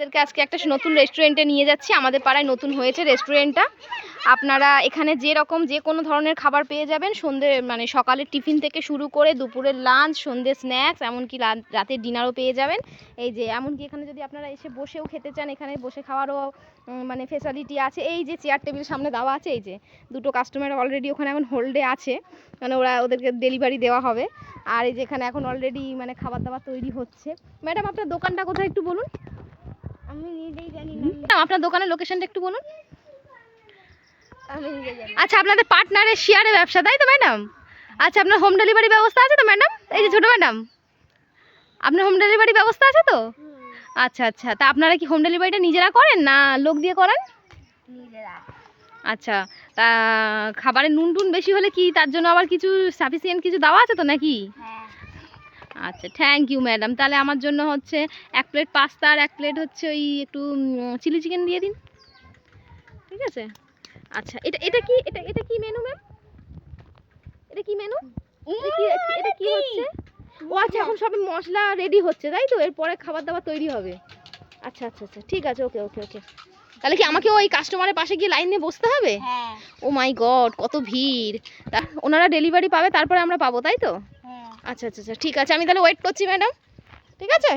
আপনাদেরকে আজকে একটা নতুন রেস্টুরেন্টে নিয়ে যাচ্ছি। আমাদের পাড়ায় নতুন হয়েছে রেস্টুরেন্টটা। আপনারা এখানে যে রকম যে কোনো ধরনের খাবার পেয়ে যাবেন। সন্ধ্যে মানে সকালের টিফিন থেকে শুরু করে দুপুরের লাঞ্চ সন্ধ্যে স্ন্যাক্স, এমনকি রাতের ডিনারও পেয়ে যাবেন। এই যে, এমনকি এখানে যদি আপনারা এসে বসেও খেতে চান, এখানে বসে খাওয়ারও মানে ফেসিলিটি আছে। এই যে চেয়ার টেবিল সামনে দেওয়া আছে, এই যে, দুটো কাস্টমার অলরেডি ওখানে এখন হোল্ডে আছে। মানে ওরা ওদেরকে ডেলিভারি দেওয়া হবে। আর এই যে এখানে এখন অলরেডি মানে খাবার দাবার তৈরি হচ্ছে। ম্যাডাম, আপনার দোকানটা কোথায় একটু বলুন? আমি নিজেই জানি না। ম্যাডাম আপনার দোকানের লোকেশনটা একটু বলুন। আমি নিজে জানি। আচ্ছা আপনাদের পার্টনারের শেয়ারে ব্যবসা তাই তো ম্যাডাম? আচ্ছা আপনার হোম ডেলিভারি ব্যবস্থা আছে তো ম্যাডাম? এই যে ছোটো ম্যাডাম। আপনার হোম ডেলিভারি ব্যবস্থা আছে তো? আচ্ছা আচ্ছা। তা আপনারা কি হোম ডেলিভারিটা নিজেরা করেন না লোক দিয়ে করেন? নিজেরা। আচ্ছা তা খাবারের নুন টুন বেশি হলে কি তার জন্য আবার কিছু সাফিসিয়েন্ট কিছু দেওয়া আছে তো নাকি? হ্যাঁ। আচ্ছা থ্যাংক ইউ ম্যাডাম তাহলে আমার জন্য হচ্ছে এক প্লেট পাস্তা আর এক প্লেট হচ্ছে ওই একটু চিলি চিকেন দিয়ে দিন। ঠিক আছে? আচ্ছা এটা এটা কি এটা এটা কি মেনু ম্যাম এটা কি মেনু এটা কি এটা কি হচ্ছে? ও আচ্ছা এখন সব মশলা রেডি হচ্ছে তাই তো? এরপরে খাবার দাবার তৈরি হবে। আচ্ছা আচ্ছা আচ্ছা ঠিক আছে ওকে ওকে ওকে তাহলে কি আমাকে ওই কাস্টমারের পাশে গিয়ে লাইন দিয়ে বসতে হবে? হ্যাঁ। ও মাই গড কত ভিড়। তা ওনারা ডেলিভারি পাবে তারপরে আমরা পাবো তাই তো? হ্যাঁ। আচ্ছা আচ্ছা আচ্ছা ঠিক আছে আমি তাহলে ওয়েট করছি ম্যাডাম ঠিক আছে?